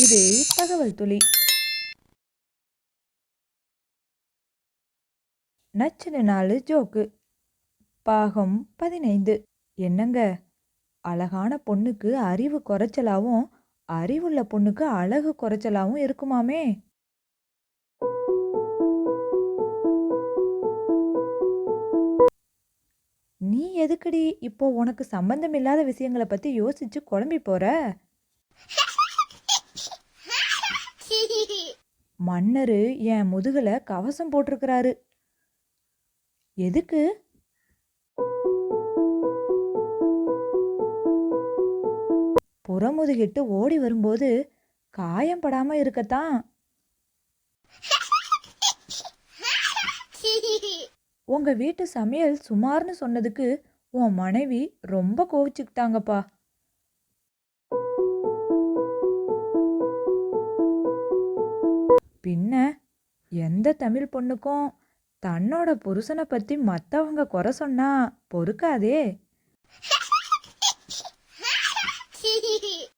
இது தகவல் துளி. நச்சுன்னு நாலு ஜோக்கு. பாகம் பதினைந்து. என்னங்க? அழகான பொண்ணுக்கு அறிவு குறைச்சலாவும் அறிவுள்ள பொண்ணுக்கு அழகு குறைச்சலாவும் இருக்குமாமே? நீ எதுக்கடி இப்போ உனக்கு சம்பந்தம் இல்லாத விஷயங்களை பத்தி யோசிச்சு குழம்பி போற? மன்னர் என் முதுகுல கவசம் போட்டிருக்கிறாரு. எதுக்கு? புறமுதுகிட்டு ஓடி வரும்போது காயம் படாம இருக்கத்தான். உங்க வீட்டு சமையல் சுமார்னு சொன்னதுக்கு உன் மனைவி ரொம்ப கோவிச்சுக்கிட்டாங்கப்பா. பின்ன எந்த தமிழ் பொண்ணுக்கும் தன்னோட புருஷனை பற்றி மற்றவங்க குறை சொன்னா பொறுக்காதே.